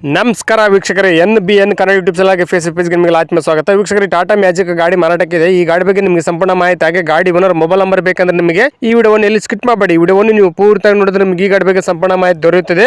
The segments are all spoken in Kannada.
ನಮಸ್ಕಾರ ವೀಕ್ಷಕರೇ, N B N Kannada YouTube ಚಾನಲ್ಗೆ ಫೇಸ್ಬುಕ್ ಪೇಜ್ಗೆ ನಿಮಗೆ ಆತ್ಮ ಸ್ವಾಗತ. ವೀಕ್ಷಕರಿಗೆ ಟಾಟಾ ಮ್ಯಾಜಿಕ್ ಗಾಡಿ ಮಾರಾಟಕ್ಕಿದೆ ಈ ಗಾಡಿ ಬಗ್ಗೆ ನಿಮಗೆ ಸಂಪೂರ್ಣ ಮಾಹಿತಿ, ಹಾಗೆ ಗಾಡಿ ಓನರ್ ಮೊಬೈಲ್ ನಂಬರ್ ಬೇಕಂದ್ರೆ ನಿಮಗೆ ಈ ವಿಡಿಯೋವನ್ನು ಎಲ್ಲಿ ಸ್ಕಿಟ್ ಮಾಡಬೇಡಿ. ವಿಡಿಯೋವನ್ನು ನೀವು ಪೂರ್ತಿಯಾಗಿ ನೋಡಿದ್ರೆ ನಿಮಗೆ ಈ ಗಾಡಿ ಬಗ್ಗೆ ಸಂಪೂರ್ಣ ಮಾಹಿತಿ ದೊರೆಯುತ್ತದೆ.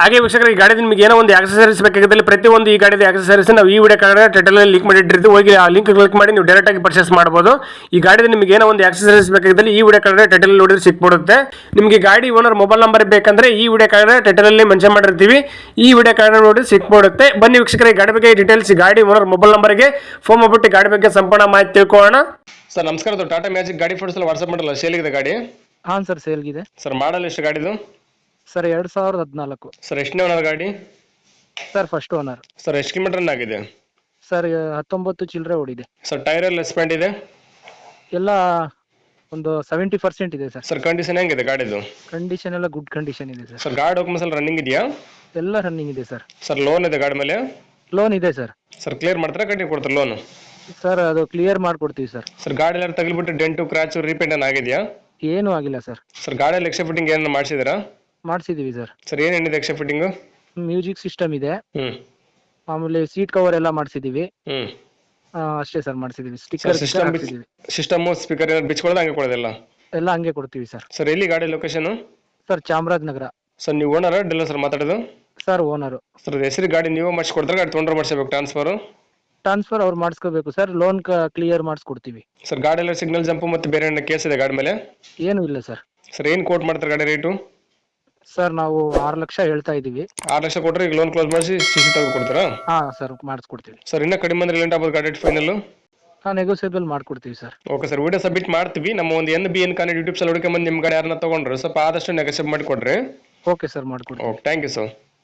ಹಾಗೆ ವೀಕ್ಷಕರು ಈ ಗಾಡಿ ನಿಮಗೆ ಏನೋ ಒಂದು ಆಕ್ಸಸರೀಸ್ ಬೇಕಾಗಿದ್ದಲ್ಲಿ ಪ್ರತಿಯೊಂದು ಈ ಗಾಡಿದ ಆಕ್ಸಸರೀಸ್ ನಾವು ಈ ವಿಡಿಯೋ ಕಾರ್ಡ್ ಟೈಟಲ್ ಲಿಂಕ್ ಮಾಡಿಟ್ಟಿರ್ತೀವಿ ಹೋಗಿ ಆ ಲಿಂಕ್ ಕ್ಲಿಕ್ ಮಾಡಿ ನೀವು ಡೈರೆಕ್ಟ್ ಆಗಿ ಪರ್ಚೇಸ್ ಮಾಡಬಹುದು ಈ ಗಾಡಿದ ನಿಮಗೆ ಏನೋ ಒಂದು ಆಕ್ಸಸರೀಸ್ ಬೇಕಾಗಿದ್ದಲ್ಲಿ ಈ ವಿಡಿಯೋ ಕಾರ್ಡ್ ಟೈಟಲ್ ನೋಡಿದ್ರೆ ಸಿಕ್ಬಿಡುತ್ತೆ. ನಿಮಗೆ ಗಾಡಿ ಓನರ್ ಮೊಬೈಲ್ ನಂಬರ್ ಬೇಕಂದ್ರೆ ಈ ವಿಡಿಯೋ ಕಾರ್ಡ್ ಟೈಟಲ್ ಅಲ್ಲಿ ಮೆನ್ಷನ್ ಮಾಡಿರ್ತೀವಿ. ಈ ವಿಡಿಯೋ ಕಾರ್ಡ್ ನೋಡಿ ಸಿಕ್ಬಿಡುತ್ತೆ. ಬನ್ನಿ ವೀಕ್ಷಕರ ಈ ಗಾಡಿ ಬಗ್ಗೆ ಡೀಟೇಲ್ಸ್ ಗಾಡಿ ಓನರ್ ಮೊಬೈಲ್ ನಂಬರ್ಗೆ ಫೋನ್ ಮಾಡ್ಬಿಟ್ಟು ಗಾಡಿ ಬಗ್ಗೆ ಸಂಪೂರ್ಣ ಮಾಹಿತಿ ತಿಳ್ಕೊಳ್ಳೋಣ. ಸರ್ ನಮಸ್ಕಾರ. ಟಾಟಾ ಮ್ಯಾಜಿಕ್ ಗಾಡಿ ಫೋಟೋಸ್ ವಾಟ್ಸ್ಆಪ್ ಮಾಡಲ್ಲ? ಸೇಲ್ ಇದೆ ಗಾಡಿ? ಹಾಂ ಸರ್ ಸೇಲ್ಗಿದೆ ಸರ್ ಮಾಡಲ್ ಎಷ್ಟು ಗಾಡಿದು? ಸರ್ ಎರಡು ಸಾವಿರದ ಹದಿನಾಲ್ಕು. ಸರ್ ಎಷ್ಟನೇ ಓನರ್ ಗಾಡಿ? ಸರ್ ಫಸ್ಟ್ ಓನರ್ ಸರ್ ಎಷ್ಟು ಕಿಲೋಮೀಟರ್ ಆಗಿದೆ? ಸರ್ ಹತ್ತೊಂಬತ್ತು ಚಿಲ್ಲರೆ ಓಡಿದೆ. ಸರ್ ಟೈರ್ ಎಲ್ಲ ಎಸ್ಪೆಂಡ್ ಇದೆ? ಎಲ್ಲ ಒಂದು ಸೆವೆಂಟಿ ಪರ್ಸೆಂಟ್ ಇದೆ ಸರ್ ಸರ್ ಕಂಡೀಷನ್ ಹೆಂಗಿದೆ ಗಾಡಿದು? ಕಂಡೀಷನ್ ಎಲ್ಲ ಗುಡ್ ಕಂಡೀಷನ್ ಇದೆ ಸರ್ ಸರ್ ಗಾಡಿ ಡಾಕ್ಯುಮೆಂಟ್ಸ್ ಎಲ್ಲ ರನ್ನಿಂಗ್ ಇದೆಯಾ? ಎಲ್ಲ ರನ್ನಿಂಗ್ ಇದೆ ಸರ್ ಸರ್ ಲೋನ್ ಇದೆ ಗಾಡಿ ಮೇಲೆ? ಲೋನ್ ಇದೆ ಸರ್ ಸರ್ ಕ್ಲಿಯರ್ ಮಾಡ್ತಾರೆ ಕಂಟಿನ್ಯೂ ಕೊಡ್ತಾರೆ ಲೋನ್ ಸರ್ ಅದು ಕ್ಲಿಯರ್ ಮಾಡ್ಕೊಡ್ತೀವಿ ಸರ್ ಸರ್ ಗಾಡಿ ಎಲ್ಲ ತಗಲ್ಬಿಟ್ಟು ಡೆಂಟು ಕ್ರಾಚು ರೀಪೇಂಟ್ ಏನು ಆಗಿದೆಯಾ? ಏನೂ ಆಗಿಲ್ಲ ಸರ್ ಸರ್ ಗಾಡಿಯಲ್ಲಿ ಎಕ್ಸ್ಟ್ರಾ ಫಿಟ್ಟಿಂಗ್ ಏನು ಮಾಡಿಸಿದ್ದೀರಾ? ಮಾಡಿಸಿದ್ದೀವಿ ಸರ್. ಸರ್ ಏನಿದೆ ಎಕ್ಸ್ಟ್ರಾ ಫಿಟ್ಟಿಂಗು ಮ್ಯೂಸಿಕ್ ಸಿಸ್ಟಮ್ ಇದೆ. ಆಮೇಲೆ ಸೀಟ್ ಕವರ್ ಎಲ್ಲ ಮಾಡಿಸಿದೀವಿ. ಅಷ್ಟೇ ಸರ್ ಮಾಡಿಸಿದೀವಿ. ಸ್ಟಿಕ್ಕರ್ ಸಿಸ್ಟಮ್ ಸಿಸ್ಟಮು ಸ್ಪೀಕರ್ ಏನಾದ್ರು ಬಿಚ್ಕೊಳ್ಳೋದು ಹಂಗೆ ಕೊಡೋದಿಲ್ಲ ಎಲ್ಲ? ಹಂಗೆ ಕೊಡ್ತೀವಿ ಸರ್. ಸರ್ ಎಲ್ಲಿ ಗಾಡಿ ಲೊಕೇಶನ್ ಸರ್ ಚಾಮರಾಜನಗರ. ಸರ್ ನೀವು ಓನರ್ ಡಿಲ್ಲ ಸರ್ ಮಾತಾಡೋದು? ಸರ್ ಓನರ್ ಸರ್ ಹೆಸರು ಗಾಡಿ ನೀವು ಮಾಡಿಸ್ಕೊಡ್ತಾರೆ ಗಾಡಿ ತೊಗೊಂಡ್ರೆ ಮಾಡಿಸ್ಬೇಕು ಟ್ರಾನ್ಸ್ಫರ್ ಟ್ರಾನ್ಸ್ಫರ್ ಅವ್ರು ಮಾಡಿಸ್ಕೋಬೇಕು ಸರ್ ಲೋನ್ ಕ್ಲಿಯರ್ ಮಾಡಿಸ್ಕೊಡ್ತೀವಿ. ಸರ್ ಗಾಡಿ ಎಲ್ಲ ಸಿಗ್ನಲ್ ಜಂಪ್ ಮತ್ತೆ ಬೇರೆ ಕೇಸ್ ಇದೆ ಗಾಡಿ ಮೇಲೆ? ಏನು ಇಲ್ಲ ಸರ್. ಸರ್ ಏನು ಕೋಟ್ ಮಾಡ್ತಾರೆ ಗಾಡಿ ರೇಟು ಸರ್ ನಾವು ಆರು ಲಕ್ಷ ಹೇಳ್ತಾ ಇದೀವಿ ಆರು ಲಕ್ಷ ಕೊಟ್ರೆ ಈಗ ಲೋನ್ ಕ್ಲೋಸ್ ಮಾಡಿಸಿ ಸಿ ಸಿ ತೆಗೆದು ಕೊಡ್ತೀರಾ? ಹಾ ಸರ್ ಮಾಡಿಸ್ಕೊಡ್ತೀವಿ. ಸರ್ ಇನ್ನೂ ಕಡಿಮೆ ಅಂದ್ರೆ ಲೇಟ್ ಆಗ್ಬೋದು ಗಾಡಿ ಫೈನಲ್ ಹಾಂ ನೆಗೋಸಿಯಬಲ್ ಮಾಡ್ಕೊಡ್ತೀವಿ sir okay sir video submit ಮಾಡ್ತೀವಿ. ನಮ್ಮ ಒಂದು N B N Kannada YouTube ಸಲ ಹುಡುಕೊಂಬಂದು ನಿಮ್ಮ ಗಾಡಿ ಯಾರನ್ನ ತಗೊಂಡ್ರು ಸ್ವಲ್ಪ ಆದಷ್ಟು ನೆಗೋಸಿಯೇಟ್ ಮಾಡಿ ಕೊಡ್ರಿ ಓಕೆ ಸರ್ ಮಾಡ್ಕೊಡ್ತೀವಿ. Okay thank you sir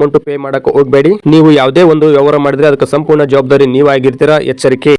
amount pay ಮಾಡಕ್ಕೆ ಹೋಗಬೇಡಿ. ನೀವು ಯಾವುದೇ ಒಂದು ವ್ಯವಹಾರ ಮಾಡಿದ್ರೆ ಅದಕ್ಕೆ ಸಂಪೂರ್ಣ ಜವಾಬ್ದಾರಿ ನೀವಾಗಿರ್ತೀರಾ? ಎಚ್ಚರಿಕೆ.